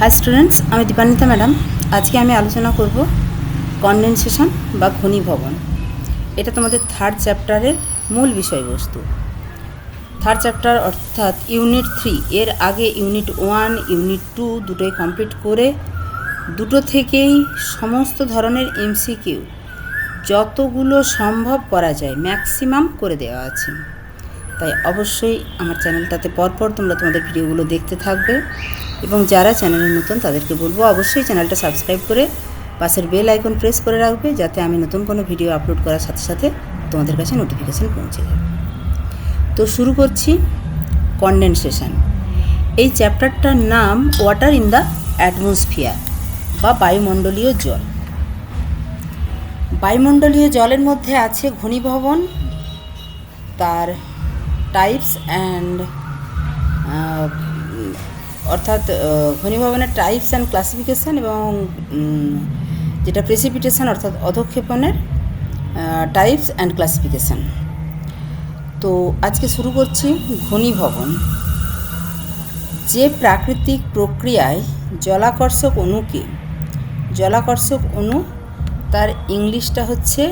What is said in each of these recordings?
High students আমি Dipanwita madam. আজকে আমি আলোচনা করব কনডেনসেশন বা ঘনীভবন। এটা তোমাদের থার্ড চ্যাপ্টারের মূল বিষয়বস্তু। থার্ড চ্যাপ্টার অর্থাৎ ইউনিট থ্রি এর আগে ইউনিট ওয়ান ইউনিট টু দুটোই কমপ্লিট করে দুটো থেকেই সমস্ত ধরনের এমসিকিউ যতগুলো সম্ভব করা যায় ম্যাক্সিমাম করে দেওয়া আছে। তাই অবশ্যই আমার চ্যানেলটাতে পরপর তোমরা তোমাদের ভিডিওগুলো দেখতে থাকবে। এবং যারা চ্যানেলে নতুন, তাদেরকে বলব অবশ্যই চ্যানেলটা সাবস্ক্রাইব করে পাশের বেল আইকন প্রেস করে রাখবে, যাতে আমি নতুন কোনো ভিডিও আপলোড করার সাথে সাথে তোমাদের কাছে নোটিফিকেশান পৌঁছে যাবে তো শুরু করছি কন্ডেনসেশন এই চ্যাপ্টারটার নাম ওয়াটার ইন দ্য অ্যাটমসফিয়ার বা বায়ুমণ্ডলীয় জল। বায়ুমণ্ডলীয় জলের মধ্যে আছে ঘনীভবন, তার টাইপস অ্যান্ড অর্থাৎ ঘনীভবনের টাইপস অ্যান্ড ক্লাসিফিকেশান এবং যেটা প্রেসিপিটেশন অর্থাৎ অধক্ষেপণের টাইপস অ্যান্ড ক্লাসিফিকেশান তো আজকে শুরু করছি ঘনীভবন। যে প্রাকৃতিক প্রক্রিয়ায় জলাকর্ষক অণুকে, জলাকর্ষক অণু, তার ইংলিশটা হচ্ছে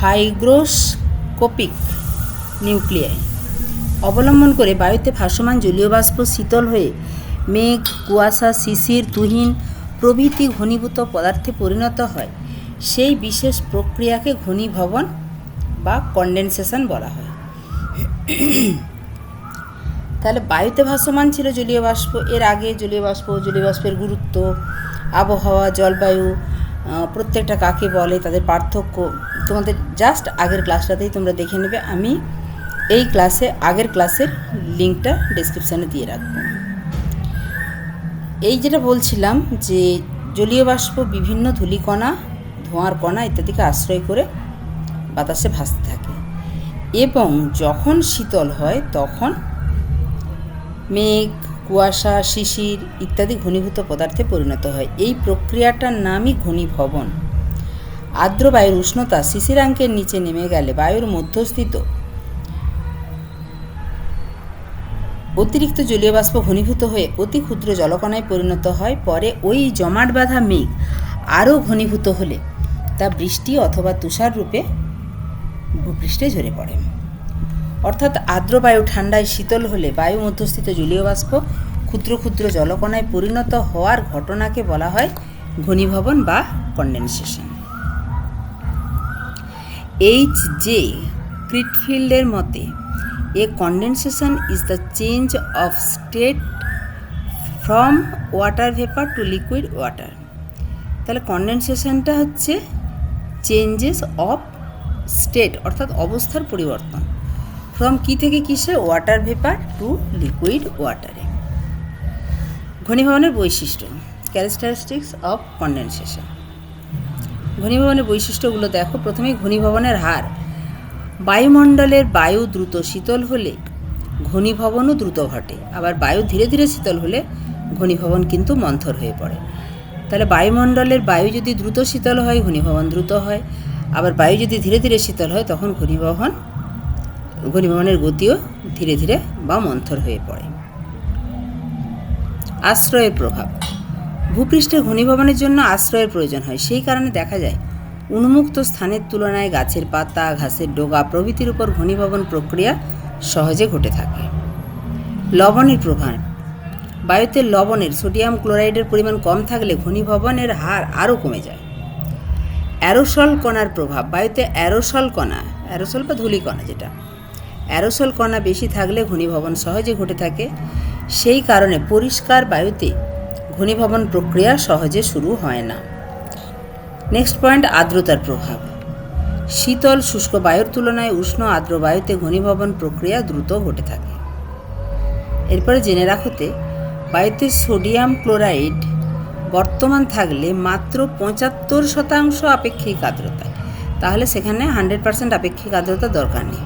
হাইগ্রোস্কোপিক নিউক্লিয়াই অবলম্বন করে বায়ুতে ভাসমান জলীয় বাষ্প শীতল হয়ে মেঘ, কুয়াশা, শিশির, তুহিন প্রভৃতি ঘনীভূত পদার্থে পরিণত হয়। সেই বিশেষ প্রক্রিয়াকে ঘনীভবন বা কন্ডেনসেশন বলা হয়। তাহলে বায়ুতে ভাসমান ছিল জলীয় বাষ্প, এর আগে জলীয় বাষ্প, জলীয় বাষ্পের গুরুত্ব, আবহাওয়া, জলবায়ু প্রত্যেকটা কাকে বলে, তাদের পার্থক্য, তোমাদের জাস্ট আগের ক্লাসটাতেই তোমরা দেখে নেবে। আমি এই ক্লাসে আগের ক্লাসের লিঙ্কটা ডিসক্রিপশানে দিয়ে রাখব। এই যেটা বলছিলাম যে জলীয় বাষ্প, বিভিন্ন ধূলিকণা, ধোঁয়ার কণা ইত্যাদিকে আশ্রয় করে বাতাসে ভাসতে থাকে। এবং যখন শীতল হয়, তখন মেঘ, কুয়াশা, শিশির ইত্যাদি ঘনীভূত পদার্থে পরিণত হয়। এই প্রক্রিয়াটার নামই ঘনীভবন। আর্দ্র বায়ুর উষ্ণতা শিশিরাঙ্কের নিচে নেমে গেলে বায়ুর মধ্যস্থিত অতিরিক্ত জলীয় বাষ্প ঘনীভূত হয়ে অতি ক্ষুদ্র জলকণায় পরিণত হয়। পরে ওই জমাট বাঁধা মেঘ আরও ঘনীভূত হলে তা বৃষ্টি অথবা তুষার রূপে ভূপৃষ্ঠে ঝরে পড়ে। অর্থাৎ আর্দ্র বায়ু ঠান্ডায় শীতল হলে বায়ু মধ্যস্থিত জলীয় বাষ্প ক্ষুদ্র ক্ষুদ্র জলকণায় পরিণত হওয়ার ঘটনাকে বলা হয় ঘনীভবন বা কন্ডেনসেশন। এইচ জে ক্রিটফিল্ডের মতে এ condensation is the change of state from water vapour to liquid water তাহলে কন্ডেনসেশনটা হচ্ছে চেঞ্জেস অফ স্টেট অর্থাৎ অবস্থার পরিবর্তন ফ্রম কি থেকে কিসে? ওয়াটার ভেপার টু লিকুইড ওয়াটারে ঘনীভবনের বৈশিষ্ট্য ক্যারেক্টারিস্টিক্স অফ কন্ডেনসেশন ঘনীভবনের বৈশিষ্ট্যগুলো দেখো। প্রথমেই ঘনীভবনের হার। বায়ুমণ্ডলের বায়ু দ্রুত শীতল হলে ঘনীভবনও দ্রুত ঘটে। আবার বায়ু ধীরে ধীরে শীতল হলে ঘনীভবন কিন্তু মন্থর হয়ে পড়ে। তাহলে বায়ুমণ্ডলের বায়ু যদি দ্রুত শীতল হয়, ঘনীভবন দ্রুত হয়, আবার বায়ু যদি ধীরে ধীরে শীতল হয়, তখন ঘনীভবন, ঘনীভবনের গতিও ধীরে ধীরে বা মন্থর হয়ে পড়ে। আশ্রয়ের প্রভাব। ভূপৃষ্ঠের ঘনীভবনের জন্য আশ্রয়ের প্রয়োজন হয়। সেই কারণে দেখা যায় উন্মুক্ত স্থানের তুলনায় গাছের পাতা, ঘাসের ডোগা প্রভৃতির উপর ঘনীভবন প্রক্রিয়া সহজে ঘটে থাকে। লবণের প্রভাব। বায়ুতে লবণের সোডিয়াম ক্লোরাইডের পরিমাণ কম থাকলে ঘনীভবনের হার আরও কমে যায়। অ্যারোসল কণার প্রভাব। বায়ুতে অ্যারোসল কণা, অ্যারোসল বা ধূলিকণা যেটা, অ্যারোসল কণা বেশি থাকলে ঘনীভবন সহজে ঘটে থাকে। সেই কারণে পরিষ্কার বায়ুতে ঘনীভবন প্রক্রিয়া সহজে শুরু হয় না। নেক্সট পয়েন্ট আর্দ্রতার প্রভাব। শীতল, শুষ্ক বায়ুর তুলনায় উষ্ণ আর্দ্র বায়ুতে ঘনীভবন প্রক্রিয়া দ্রুত ঘটে থাকে। এরপরে জেনে রাখতে বায়ুতে সোডিয়াম ক্লোরাইড বর্তমান থাকলে মাত্র পঁচাত্তর শতাংশ আপেক্ষিক আর্দ্রতা। তাহলে সেখানে হান্ড্রেড পার্সেন্ট আপেক্ষিক আর্দ্রতা দরকার নেই।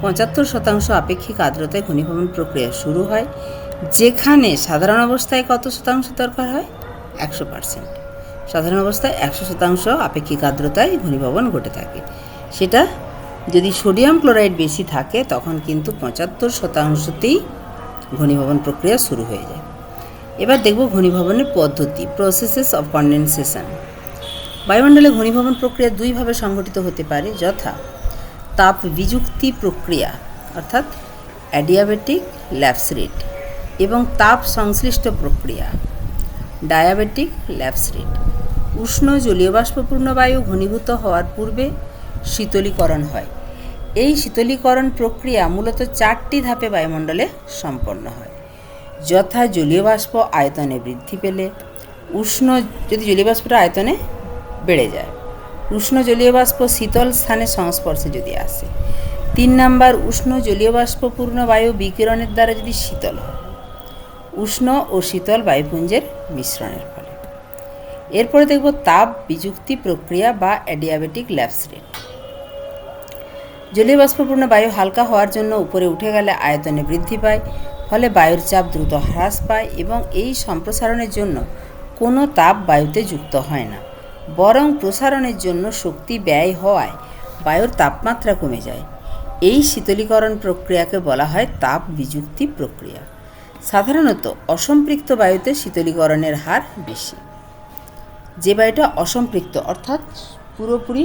পঁচাত্তর শতাংশ আপেক্ষিক আর্দ্রতায় ঘনীভবন প্রক্রিয়া শুরু হয়, যেখানে সাধারণ অবস্থায় কত শতাংশ দরকার হয়? একশো পার্সেন্ট। সাধারণ অবস্থায় একশো শতাংশ আপেক্ষিক আর্দ্রতায় ঘনীভবন ঘটে থাকে। সেটা যদি সোডিয়াম ক্লোরাইড বেশি থাকে, তখন কিন্তু পঁচাত্তর শতাংশতেই ঘনীভবন প্রক্রিয়া শুরু হয়ে যায়। এবার দেখব ঘনীভবনের পদ্ধতি প্রসেসেস অফ কন্ডেনসেশন বায়ুমণ্ডলে ঘনীভবন প্রক্রিয়া দুইভাবে সংঘটিত হতে পারে, যথা তাপ বিযুক্তি প্রক্রিয়া, অর্থাৎ অ্যাডিয়াবেটিক ল্যাপস রেট এবং তাপ সংশ্লিষ্ট প্রক্রিয়া ডায়াবেটিক ল্যাপস রেট উষ্ণ জলীয় বাষ্পপূর্ণ বায়ু ঘনীভূত হওয়ার পূর্বে শীতলীকরণ হয়। এই শীতলীকরণ প্রক্রিয়া মূলত চারটি ধাপে বায়ুমণ্ডলে সম্পন্ন হয়। যথা জলীয় বাষ্প আয়তনে বৃদ্ধি পেলে, উষ্ণ, যদি জলীয় বাষ্পটা আয়তনে বেড়ে যায়, উষ্ণ জলীয় বাষ্প শীতল স্থানের সংস্পর্শে যদি আসে, তিন নাম্বার উষ্ণ জলীয় বাষ্পপূর্ণ বায়ু বিকিরণের দ্বারা যদি শীতল হয়, উষ্ণ ও শীতল বায়ুপুঞ্জের মিশ্রণের এরপরে দেখব তাপ, বিযুক্তি প্রক্রিয়া বা অ্যাডিয়াবেটিক ল্যাপস রেট জলীয় বাষ্পপূর্ণ বায়ু হালকা হওয়ার জন্য উপরে উঠে গেলে আয়তনে বৃদ্ধি পায়, ফলে বায়ুর চাপ দ্রুত হ্রাস পায় এবং এই সম্প্রসারণের জন্য কোনো তাপ বায়ুতে যুক্ত হয় না। বরং প্রসারণের জন্য শক্তি ব্যয় হওয়ায় বায়ুর তাপমাত্রা কমে যায়। এই শীতলীকরণ প্রক্রিয়াকে বলা হয় তাপ বিযুক্তি প্রক্রিয়া। সাধারণত অসম্পৃক্ত বায়ুতে শীতলীকরণের হার বেশি। যে বায়ুটা অসম্পৃক্ত, অর্থাৎ পুরোপুরি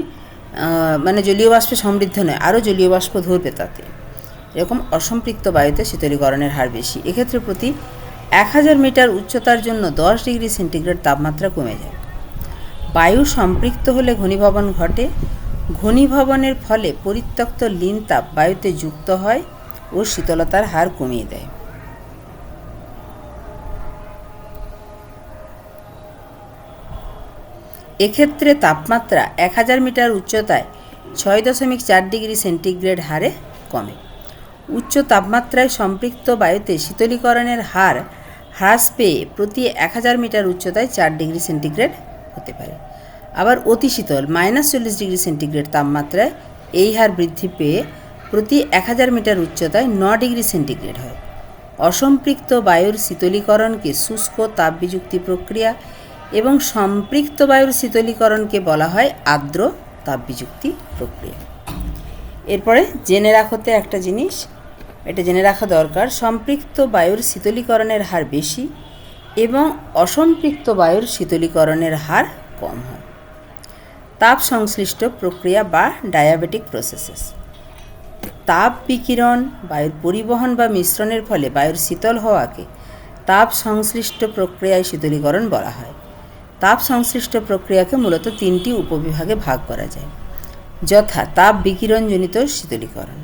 মানে জলীয় বাষ্পে সমৃদ্ধ নয়, আরও জলীয় বাষ্প ধরবে তাতে। এরকম অসম্পৃক্ত বায়ুতে শীতলীকরণের হার বেশি। এক্ষেত্রে প্রতি এক হাজার মিটার উচ্চতার জন্য দশ ডিগ্রি সেন্টিগ্রেড তাপমাত্রা কমে যায়। বায়ু সম্পৃক্ত হলে ঘনীভবন ঘটে। ঘনীভবনের ফলে পরিত্যক্ত লিন তাপ বায়ুতে যুক্ত হয় ও শীতলতার হার কমিয়ে দেয়। এক্ষেত্রে তাপমাত্রা এক হাজার মিটার উচ্চতায় ছয় দশমিক চার ডিগ্রি সেন্টিগ্রেড হারে কমে। উচ্চ তাপমাত্রায় সম্পৃক্ত বায়ুতে শীতলীকরণের হার হ্রাস পেয়ে প্রতি এক হাজার মিটার উচ্চতায় চার ডিগ্রি সেন্টিগ্রেড হতে পারে। আবার অতি শীতল, মাইনাস চল্লিশ ডিগ্রি সেন্টিগ্রেড তাপমাত্রায় এই হার বৃদ্ধি পেয়ে প্রতি এক হাজার মিটার উচ্চতায় ন ডিগ্রি সেন্টিগ্রেড হয়। অসম্পৃক্ত বায়ুর শীতলীকরণকে শুষ্ক তাপবিযুক্তি প্রক্রিয়া এবং সম্পৃক্ত বায়ুর শীতলীকরণকে বলা হয় আর্দ্র তাপবিযুক্তি প্রক্রিয়া। এরপরে জেনে রাখতে একটা জিনিস, এটা জেনে রাখা দরকার, সম্পৃক্ত বায়ুর শীতলীকরণের হার বেশি এবং অসম্পৃক্ত বায়ুর শীতলীকরণের হার কম হয়। তাপ সংশ্লিষ্ট প্রক্রিয়া বা ডায়াবেটিক প্রসেসেস। তাপ বিকিরণ, বায়ুর পরিবহন বা মিশ্রণের ফলে বায়ুর শীতল হওয়াকে তাপ সংশ্লিষ্ট প্রক্রিয়ায় শীতলীকরণ বলা হয়। তাপ সংশ্লিষ্ট প্রক্রিয়াকে মূলত তিনটি উপবিভাগে ভাগ করা যায়। যথা তাপ বিকিরণজনিত শীতলীকরণ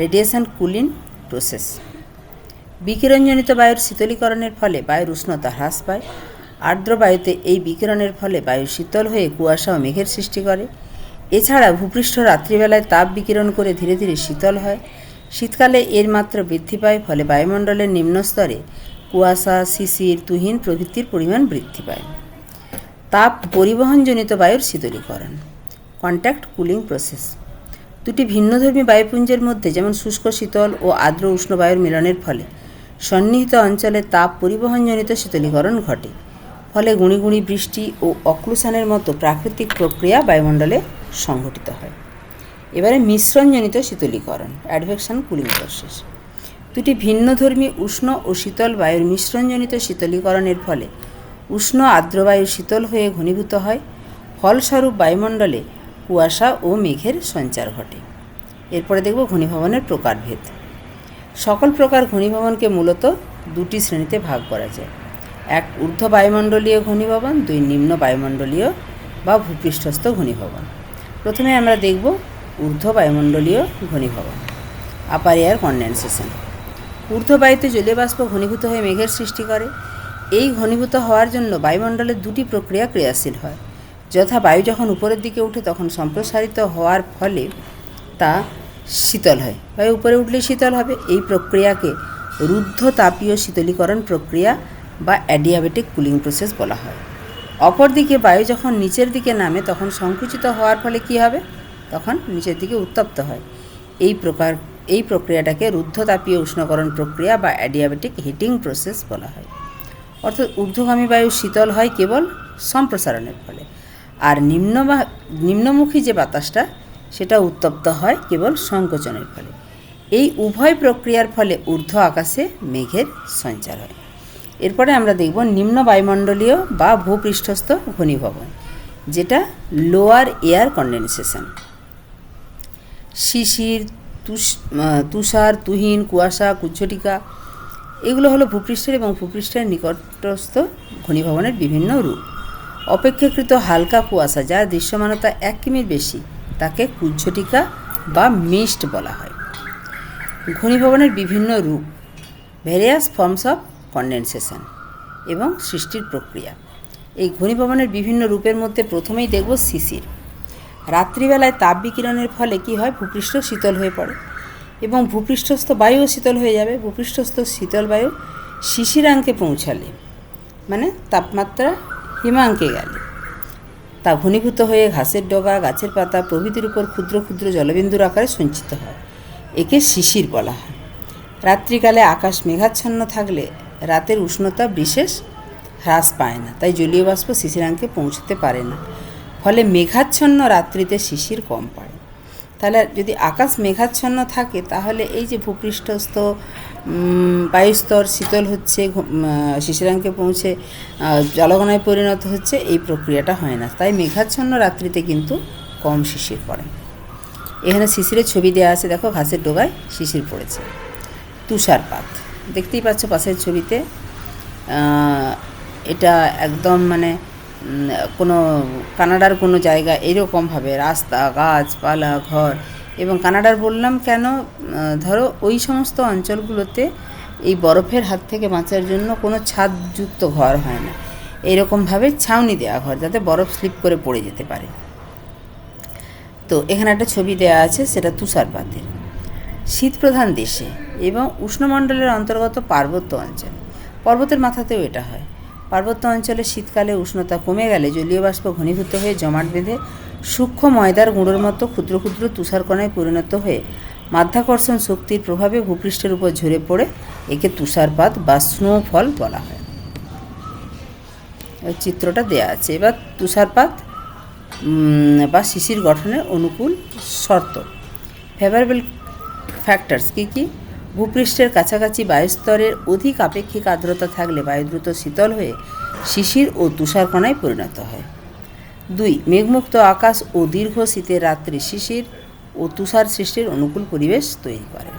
রেডিয়েশন কুলিং প্রসেস বিকিরণজনিত বায়ুর শীতলীকরণের ফলে বায়ুর উষ্ণতা হ্রাস পায়। আর্দ্র বায়ুতে এই বিকিরণের ফলে বায়ু শীতল হয়ে কুয়াশা ও মেঘের সৃষ্টি করে। এছাড়া ভূপৃষ্ঠ রাত্রিবেলায় তাপ বিকিরণ করে ধীরে ধীরে শীতল হয়। শীতকালে এর মাত্রা বৃদ্ধি পায়, ফলে বায়ুমণ্ডলের নিম্নস্তরে কুয়াশা, শিশির, তুহিন প্রভৃতির পরিমাণ বৃদ্ধি পায়। তাপ পরিবহনজনিত বায়ুর শীতলীকরণ। কন্ট্যাক্ট কুলিং প্রসেস দুটি ভিন্নধর্মী বায়ুপুঞ্জের মধ্যে যেমন শুষ্ক শীতল ও আর্দ্র উষ্ণ বায়ুর মিলনের ফলে সন্নিহিত অঞ্চলে তাপ পরিবহনজনিত শীতলীকরণ ঘটে। ফলে গুঁড়ি বৃষ্টি ও অক্লুসানের মতো প্রাকৃতিক প্রক্রিয়া বায়ুমণ্ডলে সংঘটিত হয়। এবারে মিশ্রণজনিত শীতলীকরণ অ্যাডভেকশন কুলিং প্রসেস দুটি ভিন্নধর্মী উষ্ণ ও শীতল বায়ুর মিশ্রণজনিত শীতলীকরণের ফলে উষ্ণ আর্দ্রবায়ু শীতল হয়ে ঘনীভূত হয়। ফলস্বরূপ বায়ুমণ্ডলে কুয়াশা ও মেঘের সঞ্চার ঘটে। এরপরে দেখব ঘনীভবনের প্রকারভেদ। সকল প্রকার ঘনীভবনকে মূলত দুটি শ্রেণীতে ভাগ করা যায়। এক ঊর্ধ্ব বায়ুমণ্ডলীয় ঘনীভবন, দুই নিম্ন বায়ুমণ্ডলীয় বা ভূপৃষ্ঠস্থ ঘনীভবন। প্রথমে আমরা দেখব ঊর্ধ্ব বায়ুমণ্ডলীয় ঘনীভবন, আপার এয়ার কন্ডেনসেশন। ঊর্ধ্ব বায়ুতে জলীয় বাষ্প ঘনীভূত হয়ে মেঘের সৃষ্টি করে। এই ঘনীভূত হওয়ার জন্য বায়ুমণ্ডলের দুটি প্রক্রিয়া ক্রিয়াশীল হয়। যথা বায়ু যখন উপরের দিকে উঠে তখন সম্প্রসারিত হওয়ার ফলে তা শীতল হয়। বায়ু উপরে উঠলে শীতল হবে। এই প্রক্রিয়াকে রুদ্ধ তাপীয় শীতলীকরণ প্রক্রিয়া বা অ্যাডিয়াবেটিক কুলিং প্রসেস বলা হয়। অপরদিকে বায়ু যখন নিচের দিকে নামে তখন সংকুচিত হওয়ার ফলে কি হবে? তখন নিচের দিকে উত্তপ্ত হয়। এই প্রকার, এই প্রক্রিয়াটাকে রুদ্ধতাপীয় উষ্ণকরণ প্রক্রিয়া বা অ্যাডিয়াবেটিক হিটিং প্রসেস বলা হয়। অর্থাৎ ঊর্ধ্বগামী বায়ু শীতল হয় কেবল সম্প্রসারণের ফলে। আর নিম্ন নিম্নমুখী যে বাতাসটা, সেটা উত্তপ্ত হয় কেবল সংকোচনের ফলে। এই উভয় প্রক্রিয়ার ফলে ঊর্ধ্ব আকাশে মেঘের সঞ্চার হয়। এরপরে আমরা দেখব নিম্ন বায়ুমণ্ডলীয় বা ভূপৃষ্ঠস্থ ঘনীভবন, যেটা লোয়ার এয়ার কন্ডেনসেশন। শিশির, তুষ তুষার, তুহিন, কুয়াশা, কুচ্ছটিকা এগুলো হলো ভূপৃষ্ঠের এবং ভূপৃষ্ঠের নিকটস্থ ঘনীভবনের বিভিন্ন রূপ। অপেক্ষাকৃত হালকা কুয়াশা যার দৃশ্যমানতা এক কিমির বেশি, তাকে কুজ্ঝটিকা বা মিস্ট বলা হয়। ঘনীভবনের বিভিন্ন রূপ, ভেরিয়াস ফর্মস অফ কন্ডেনসেশন এবং সৃষ্টির প্রক্রিয়া। এই ঘনীভবনের বিভিন্ন রূপের মধ্যে প্রথমেই দেখব শিশির। রাত্রিবেলায় তাপ বিকিরণের ফলে কি হয়? ভূপৃষ্ঠ শীতল হয়ে পড়ে। এবং ভূপৃষ্ঠস্থ বায়ুও শীতল হয়ে যাবে। ভূপৃষ্ঠস্থ শীতল বায়ু শিশিরাঙ্কে পৌঁছালে মানে তাপমাত্রা হিমাঙ্কে গেলে। তা ঘনীভূত হয়ে ঘাসের ডগা, গাছের পাতা প্রভৃতির উপর ক্ষুদ্র ক্ষুদ্র জলবিন্দুর আকারে সঞ্চিত হয়। একে শিশির বলা হয়। রাত্রিকালে আকাশ মেঘাচ্ছন্ন থাকলে রাতের উষ্ণতা বিশেষ হ্রাস পায় না, তাই জলীয় বাষ্প শিশিরাঙ্কে পৌঁছতে পারে না। ফলে মেঘাচ্ছন্ন রাত্রিতে শিশির কম পড়ে। তাহলে যদি আকাশ মেঘাচ্ছন্ন থাকে, তাহলে এই যে ভূপৃষ্ঠস্থ বায়ুস্তর শীতল হচ্ছে শিশিরাঙ্কে পৌঁছে জলগণায় পরিণত হচ্ছে, এই প্রক্রিয়াটা হয় না। তাই মেঘাচ্ছন্ন রাত্রিতে কিন্তু কম শিশির পড়ে। এখানে শিশিরের ছবি দেওয়া আছে, দেখো ঘাসের ডোগায় শিশির পড়েছে। তুষারপাত, দেখতেই পাচ্ছ পাশের ছবিতে। এটা একদম মানে কোনো, কানাডার কোনো জায়গা এরকমভাবে, রাস্তা, গাছপালা, ঘর, এবং কানাডার বললাম কেন ধরো ওই সমস্ত অঞ্চলগুলোতে এই বরফের হাত থেকে বাঁচার জন্য কোনো ছাদযুক্ত ঘর হয় না। এরকমভাবে ছাউনি দেওয়া ঘর, যাতে বরফ স্লিপ করে পড়ে যেতে পারে। তো এখানে একটা ছবি দেওয়া আছে, সেটা তুষারপাতের। শীতপ্রধান দেশে এবং উষ্ণমণ্ডলের অন্তর্গত পার্বত্য অঞ্চলে। পর্বতের মাথাতেও এটা হয়। পার্বত্য অঞ্চলে শীতকালে উষ্ণতা কমে গেলে জলীয় বাষ্প ঘনীভূত হয়ে জমাট বেঁধে সূক্ষ্ম ময়দার গুঁড়োর মতো ক্ষুদ্র ক্ষুদ্র তুষারকণায় পরিণত হয়ে মাধ্যাকর্ষণ শক্তির প্রভাবে ভূপৃষ্ঠের উপর ঝরে পড়ে একে তুষারপাত বা স্নোফল বলা হয়। চিত্রটা দেয়া আছে। এবার তুষারপাত বা শিশির গঠনের অনুকূল শর্ত। ফেভারেবল ফ্যাক্টরস কী কী? ভূপৃষ্ঠের কাছাকাছি বায়ুস্তরের অধিক আপেক্ষিক আর্দ্রতা থাকলে বায়ু দ্রুত শীতল হয়ে শিশির ও তুষারকণায় পরিণত হয়। দুই, মেঘমুক্ত আকাশ ও দীর্ঘ শীতের রাত্রি শিশির ও তুষার সৃষ্টির অনুকূল পরিবেশ তৈরি করে।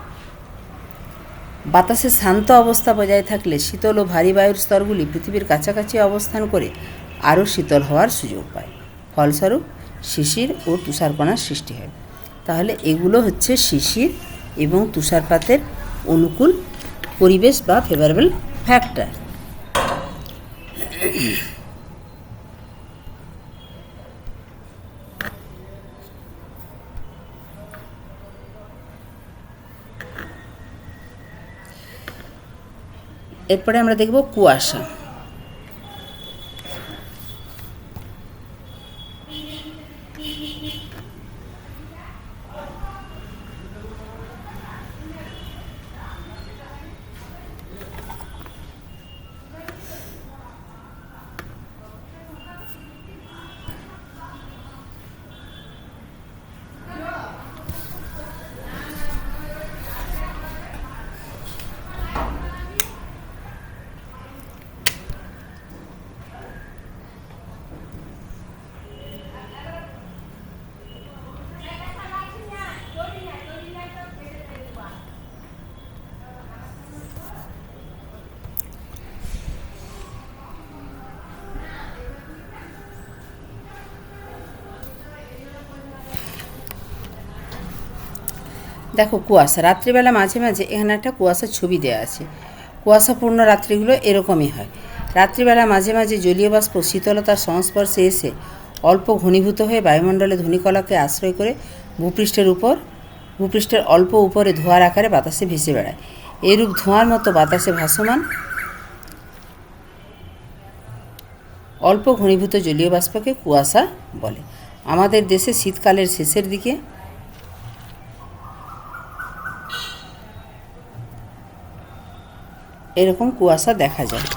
বাতাসে শান্ত অবস্থা বজায় থাকলে শীতল ও ভারী বায়ুর স্তরগুলি পৃথিবীর কাছাকাছি অবস্থান করে আরও শীতল হওয়ার সুযোগ পায়। ফলস্বরূপ, শিশির ও তুষারকণার সৃষ্টি হয়। তাহলে এগুলো হচ্ছে শিশির এবং তুষারপাতের অনুকূল পরিবেশ বা ফেভারেবল ফ্যাক্টর এরপরে আমরা দেখব কুয়াশা। দেখো কুয়াশা, রাত্রিবেলা মাঝে মাঝে এখানে একটা কুয়াশার ছবি দেওয়া আছে। কুয়াশাপূর্ণ রাত্রিগুলো এরকমই হয়। রাত্রিবেলা মাঝে মাঝে জলীয় বাষ্প শীতলতার সংস্পর্শে এসে অল্প ঘনীভূত হয়ে বায়ুমণ্ডলে ধূলিকলাকে আশ্রয় করে ভূপৃষ্ঠের উপর, ভূপৃষ্ঠের অল্প উপরে ধোঁয়ার আকারে বাতাসে ভেসে বেড়ায়। এরূপ ধোঁয়ার মতো বাতাসে ভাসমান অল্প ঘনীভূত জলীয় বাষ্পকে কুয়াশা বলে। আমাদের দেশে শীতকালের শেষের দিকে এরকম কুয়াশা দেখা যায়।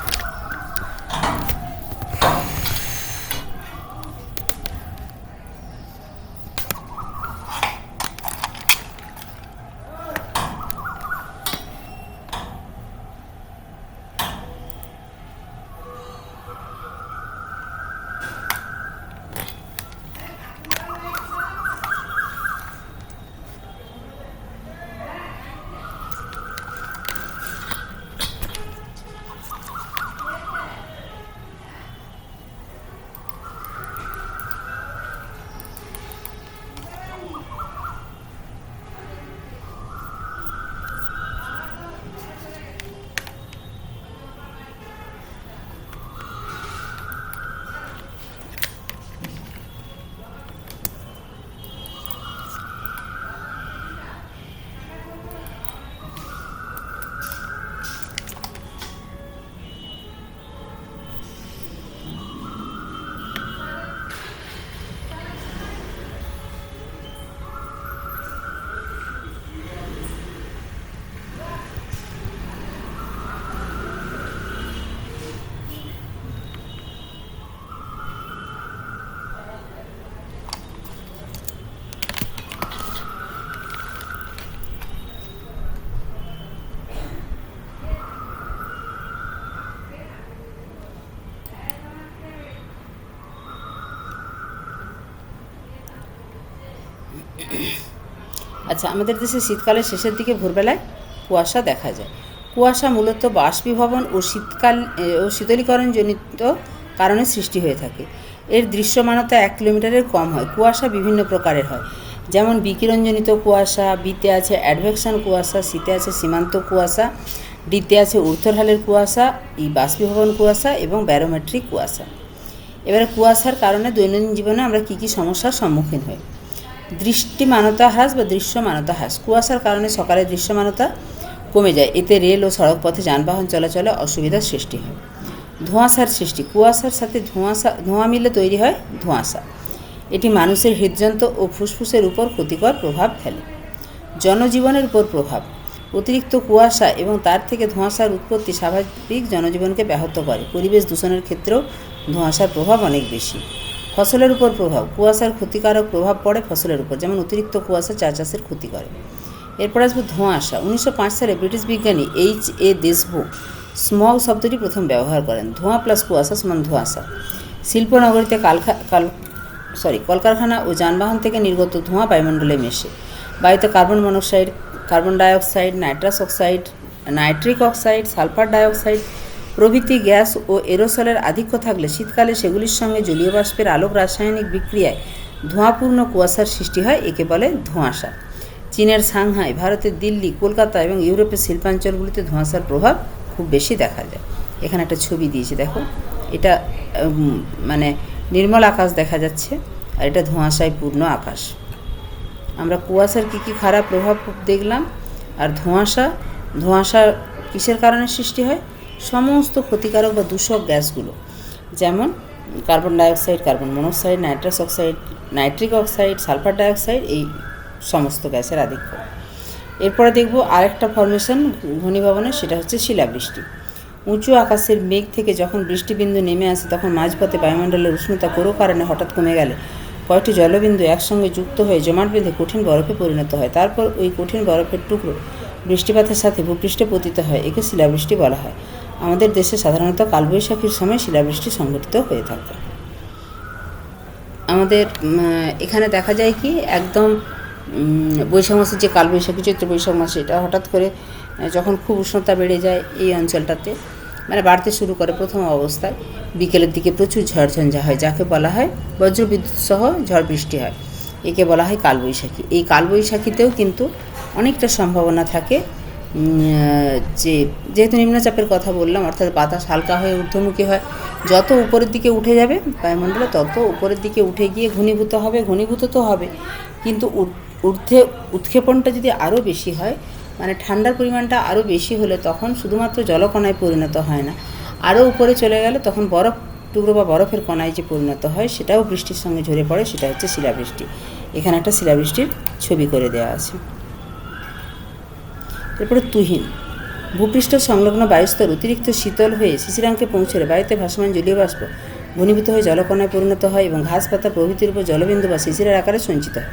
আচ্ছা আমাদের দেশে শীতকালের শেষের দিকে ভোরবেলায় কুয়াশা দেখা যায়। কুয়াশা মূলত বাষ্পীভবন ও শীতকাল ও শীতলীকরণজনিত কারণে সৃষ্টি হয়ে থাকে। এর দৃশ্যমানতা এক কিলোমিটারের কম হয়। কুয়াশা বিভিন্ন প্রকারের হয়। যেমন বিকিরণজনিত কুয়াশা, বিতে আছে অ্যাডভেকশন কুয়াশা শীতে আছে সীমান্ত কুয়াশা, ডিতে আছে ঊর্ধ্বঢালের কুয়াশা, ই বাষ্পীভবন কুয়াশা এবং ব্যারোমেট্রিক কুয়াশা। এবারে কুয়াশার কারণে দৈনন্দিন জীবনে আমরা কী কী সমস্যার সম্মুখীন হই? দৃষ্টিমানতা হ্রাস বা দৃশ্যমানতা হ্রাস। কুয়াশার কারণে সকালে দৃশ্যমানতা কমে যায়। এতে রেল ও সড়ক পথে যানবাহন চলাচলে অসুবিধার সৃষ্টি হয়। ধোঁয়াশার সৃষ্টি। কুয়াশার সাথে ধোঁয়াশা, ধোঁয়া মিলে তৈরি হয় ধোঁয়াশা। এটি মানুষের হৃদযন্ত্র ও ফুসফুসের উপর ক্ষতিকর প্রভাব ফেলে। জনজীবনের উপর প্রভাব। অতিরিক্ত কুয়াশা এবং তার থেকে ধোঁয়াশার উৎপত্তি স্বাভাবিক জনজীবনকে ব্যাহত করে। পরিবেশ দূষণের ক্ষেত্রেও ধোঁয়াশার প্রভাব অনেক বেশি। ফসলের উপর প্রভাব। কুয়াশার ক্ষতিকারক প্রভাব পড়ে ফসলের উপর, যেমন অতিরিক্ত কুয়াশা চা চাষের ক্ষতি করে। এরপর আসবে ধোঁয়াশা উনিশশো পাঁচ সালে ব্রিটিশ বিজ্ঞানী এইচ এ দেশবু স্মগ শব্দটি প্রথম ব্যবহার করেন। ধোঁয়া প্লাস কুয়াশা সমান ধোঁয়াশা শিল্পনগরীতে কালখা, কাল সরি কলকারখানা ও যানবাহন থেকে নির্গত ধোঁয়া বায়ুমণ্ডলে মেশে। বায়ুতে carbon monoxide, carbon dioxide, nitrous oxide, nitric oxide, sulphur dioxide প্রভৃতি গ্যাস ও এরোসলের আধিক্য থাকলে শীতকালে সেগুলির সঙ্গে জলীয় বাষ্পের আলোক রাসায়নিক বিক্রিয়ায় ধোঁয়াপূর্ণ কুয়াশার সৃষ্টি হয়, একে বলে ধোঁয়াশা। চীনের সাংহাই, ভারতের দিল্লি, কলকাতা এবং ইউরোপের শিল্পাঞ্চলগুলিতে ধোঁয়াশার প্রভাব খুব বেশি দেখা যায়। এখানে একটা ছবি দিয়েছে, দেখো। এটা মানে নির্মল আকাশ দেখা যাচ্ছে আর এটা ধোঁয়াশায় পূর্ণ আকাশ। আমরা কুয়াশার কী কী খারাপ প্রভাব দেখলাম আর ধোঁয়াশা ধোঁয়াশা কিসের কারণে সৃষ্টি হয়? সমস্ত ক্ষতিকারক বা দূষক গ্যাসগুলো, যেমন carbon dioxide, carbon monoxide, nitrous oxide, nitric oxide, sulphur dioxide, এই সমস্ত গ্যাসের আধিক্য। এরপরে দেখব আরেকটা ফরমেশন ঘনীভবনের সেটা হচ্ছে শিলাবৃষ্টি। উঁচু আকাশের মেঘ থেকে যখন বৃষ্টিবিন্দু নেমে আসে, তখন মাঝপথে বায়ুমণ্ডলের উষ্ণতা কোনো কারণে হঠাৎ কমে গেলে কয়েকটি জলবিন্দু একসঙ্গে যুক্ত হয়ে জমাট বেঁধে কঠিন বরফে পরিণত হয়। তারপর ওই কঠিন বরফের টুকরো বৃষ্টিপাতের সাথে ভূপৃষ্ঠে পতিত হয়, একে শিলাবৃষ্টি বলা হয়। আমাদের দেশে সাধারণত কালবৈশাখীর সময় শিলাবৃষ্টি সংঘটিত হয়ে থাকে। আমাদের এখানে দেখা যায় কি, একদম বৈশাখ মাসের যে কালবৈশাখী, চৈত্র বৈশাখ মাসে, এটা হঠাৎ করে যখন খুব উষ্ণতা বেড়ে যায় এই অঞ্চলটাতে মানে বাড়তে শুরু করে প্রথম অবস্থায়, বিকেলের দিকে প্রচুর ঝড়ঝঞ্ঝা হয়, যাকে বলা হয় বজ্রবিদ্যুৎ সহ ঝড় বৃষ্টি হয়। একে বলা হয় কালবৈশাখী। এই কালবৈশাখীতেও কিন্তু অনেকটা সম্ভাবনা থাকে যে, যেহেতু নিম্নচাপের কথা বললাম, অর্থাৎ বাতাস হালকা হয়ে ঊর্ধ্বমুখী হয়, যত উপরের দিকে উঠে যাবে, বায়ুমণ্ডলে তত উপরের দিকে উঠে গিয়ে ঘনীভূত হবে, ঘনীভূত তো হবে। কিন্তু ঊর্ধ্বে উৎক্ষেপণটা যদি আরও বেশি হয় মানে ঠান্ডার পরিমাণটা আরও বেশি হলে তখন শুধুমাত্র জলকণায় পরিণত হয় না। আরও উপরে চলে গেলে তখন বরফ টুকরো বা বরফের কণায় যে পরিণত হয়, সেটাও বৃষ্টির সঙ্গে ঝরে পড়ে, সেটা হচ্ছে শিলাবৃষ্টি। এখানে একটা শিলাবৃষ্টির ছবি করে দেওয়া আছে। এরপরে তুহিন। ভূপৃষ্ঠ সংলগ্ন বায়ুস্তর অতিরিক্ত শীতল হয়ে শিশিরাঙ্কে পৌঁছলে বায়ুতে ভাসমান জলীয় বাষ্প ঘনীভূত হয়ে জলকণায় পরিণত হয় এবং ঘাস পাতা প্রভৃতির উপর জলবিন্দু বা শিশিরের আকারে সঞ্চিত হয়।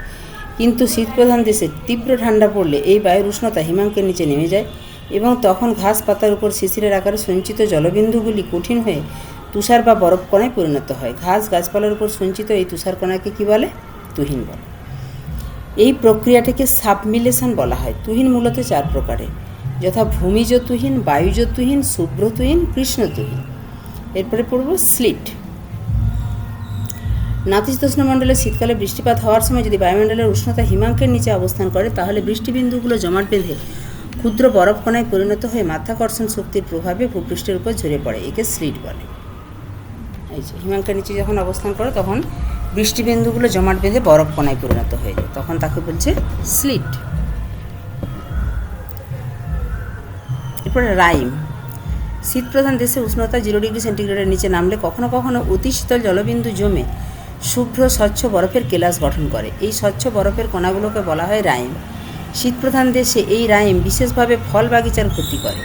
কিন্তু শীতপ্রধান দেশে তীব্র ঠান্ডা পড়লে এই বায়ুর উষ্ণতা হিমাঙ্কের নিচে নেমে যায় এবং তখন ঘাস পাতার উপর শিশিরের আকারে সঞ্চিত জলবিন্দুগুলি কঠিন হয়ে তুষার বা বরফ কণায় পরিণত হয়। ঘাস গাছপালার উপর সঞ্চিত এই তুষার কণাকে কী বলে? তুহিন বলে। এই প্রক্রিয়াটিকে সাবমিলেশন বলা হয়। তুহিন মূলত চার প্রকারের যথা ভূমিজ তুহিন, বায়ুজ তুহিন, শুভ্র কৃষ্ণ তুহিন। এরপরে পড়ব স্লিট। নাতিশীতোষ্ণ মণ্ডলে শীতকালে বৃষ্টিপাত হওয়ার সময় যদি বায়ুমণ্ডলের উষ্ণতা হিমাঙ্কের নিচে অবস্থান করে, তাহলে বৃষ্টিবিন্দুগুলো জমাট বেঁধে ক্ষুদ্র বরফ কণায় পরিণত হয়ে মাধ্যাকর্ষণ শক্তির প্রভাবে ভূপৃষ্ঠের উপর ঝরে পড়ে। একে স্লিট বলে। এই যে, হিমাঙ্কের নিচে যখন অবস্থান করে, তখন বৃষ্টিবিন্দুগুলো জমাট বেঁধে বরফ কণায় পরিণত হয়ে যায়। তখন তাকে বলছে, স্লিট। এরপরে রাইম, শীতপ্রধান দেশে উষ্ণতা জিরো ডিগ্রি সেন্টিগ্রেডের নিচে নামলে কখনো কখনো অতি শীতল জলবিন্দু জমে শুভ্র স্বচ্ছ বরফের কেলাস গঠন করে। এই স্বচ্ছ বরফের কণাগুলোকে বলা হয় রাইম। শীতপ্রধান দেশে এই রাইম বিশেষভাবে ফল বাগিচার ক্ষতি করে।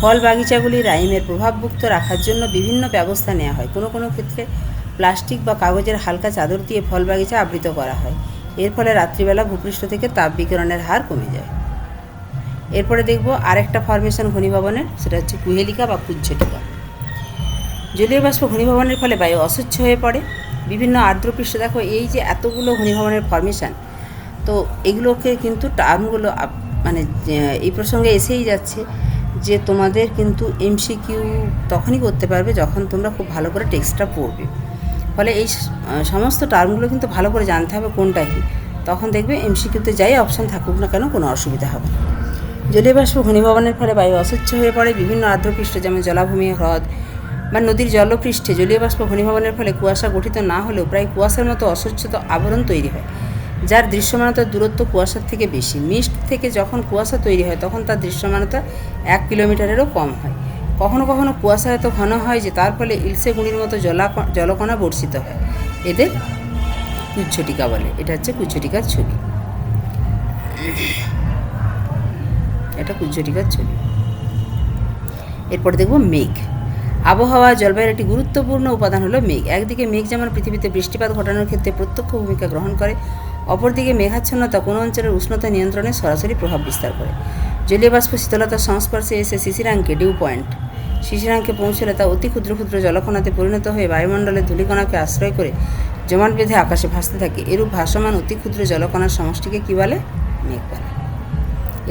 ফল বাগিচাগুলি রাইমের প্রভাবমুক্ত রাখার জন্য বিভিন্ন ব্যবস্থা নেওয়া হয়। কোনো কোনো ক্ষেত্রে প্লাস্টিক বা কাগজের হালকা চাদর দিয়ে ফল বাগিচা আবৃত করা হয়। এর ফলে রাত্রিবেলা ভূপৃষ্ঠ থেকে তাপ বিকিরণের হার কমে যায়। এরপরে দেখব আরেকটা ফরমেশন ঘনীভবনের, সেটা হচ্ছে কুহেলিকা বা কুজ্ঝটিকা জলীয় বাষ্প ঘনীভবনের ফলে বায়ু অস্বচ্ছ হয়ে পড়ে। বিভিন্ন আর্দ্র পৃষ্ঠে দেখো এই যে এতগুলো ঘনীভবনের ফরমেশন তো এগুলোকে কিন্তু টার্মগুলো মানে এই প্রসঙ্গে এসেই যাচ্ছে যে তোমাদের কিন্তু এমসিকিউ তখনই করতে পারবে যখন তোমরা খুব ভালো করে টেক্সটটা পড়বে। ফলে এই সমস্ত টার্মগুলো কিন্তু ভালো করে জানতে হবে কোনটা কি। তখন দেখবে এমসিকিউতে যাই, অপশান থাকুক না কেন, কোনো অসুবিধা হবে জলীয় বাষ্প ঘনীভবনের ফলে বায়ু অস্বচ্ছ হয়ে পড়ে, বিভিন্ন আর্দ্রপৃষ্ঠ যেমন জলাভূমি, হ্রদ বা নদীর জলপৃষ্ঠে জলীয় বাষ্প ঘনীভবনের ফলে কুয়াশা গঠিত না হলেও প্রায় কুয়াশার মতো অস্বচ্ছতা আবরণ তৈরি হয়, যার দৃশ্যমানতার দূরত্ব কুয়াশার থেকে বেশি। মিস্ট থেকে যখন কুয়াশা তৈরি হয়, তখন তার দৃশ্যমানতা এক কিলোমিটারেরও কম হয়। কখনো কখনো কুয়াশা এত ঘন হয় যে তার ফলে ইলসে গুঁড়ির মতো জলা জলকণা বর্ষিত হয়। এদের কুচ্ছটিকা বলে। এটা হচ্ছে কুচ্ছটিকার ছবি। এটা কুচ্ছটিকার ছবি। এরপর দেখব মেঘ। আবহাওয়া জলবায়ুর একটি গুরুত্বপূর্ণ উপাদান হলো মেঘ। একদিকে মেঘ যেমন পৃথিবীতে বৃষ্টিপাত ঘটানোর ক্ষেত্রে প্রত্যক্ষ ভূমিকা গ্রহণ করে, অপরদিকে মেঘাচ্ছন্নতা কোনো অঞ্চলের উষ্ণতা নিয়ন্ত্রণে সরাসরি প্রভাব বিস্তার করে। জলীয় বাষ্প শীতলতার সংস্পর্শে এসে শিশিরাঙ্কে ডিউ পয়েন্ট। শিশিরাঙ্কে পৌঁছলে তা অতি ক্ষুদ্র ক্ষুদ্র জলকণাতে পরিণত হয়ে বায়ুমণ্ডলের ধূলিকণাকে আশ্রয় করে জমাট বেঁধে আকাশে ভাসতে থাকে। এরূপ ভাসমান অতি ক্ষুদ্র জলকণার সমষ্টিকে কী বলে? মেঘ বলে।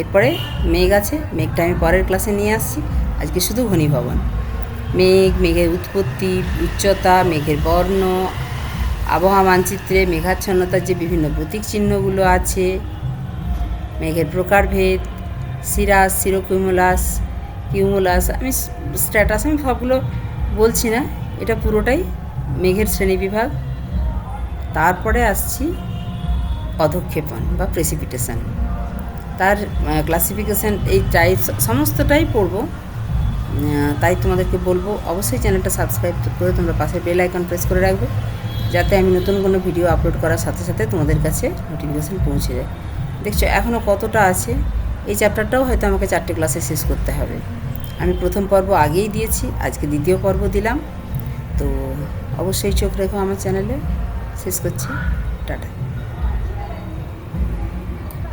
এরপরে মেঘ আছে। মেঘটা আমি পরের ক্লাসে নিয়ে আসছি। আজকে শুধু ঘনীভবন। মেঘ, মেঘের উৎপত্তি, উচ্চতা, মেঘের বর্ণ, আবহাওয়া মানচিত্রে, মেঘাচ্ছন্নতার যে বিভিন্ন প্রতীক চিহ্নগুলো আছে, মেঘের প্রকারভেদ সিরাস সিরোকিউমুলাস কিউমুলাস আমি স্ট্যাটাস আমি সবগুলো বলছি না। এটা পুরোটাই মেঘের শ্রেণীবিভাগ তারপরে আসছি অধক্ষেপণ বা প্রেসিপিটেশন তার ক্লাসিফিকেশান এই টাইপ সমস্তটাই পড়ব। তাই তোমাদেরকে বলব, অবশ্যই চ্যানেলটা সাবস্ক্রাইব করে তোমরা পাশে বেল আইকন প্রেস করে রাখবে, যাতে আমি নতুন কোনো ভিডিও আপলোড করার সাথে সাথে তোমাদের কাছে নোটিফিকেশান পৌঁছে যায়। দেখছ এখনও কতটা আছে? এই চ্যাপ্টারটাও হয়তো আমাকে চারটে ক্লাসে শেষ করতে হবে। আমি প্রথম পর্ব আগেই দিয়েছি, আজকে দ্বিতীয় পর্ব দিলাম। তো অবশ্যই চোখ রেখো আমার চ্যানেলে। শেষ করছি। টাটা।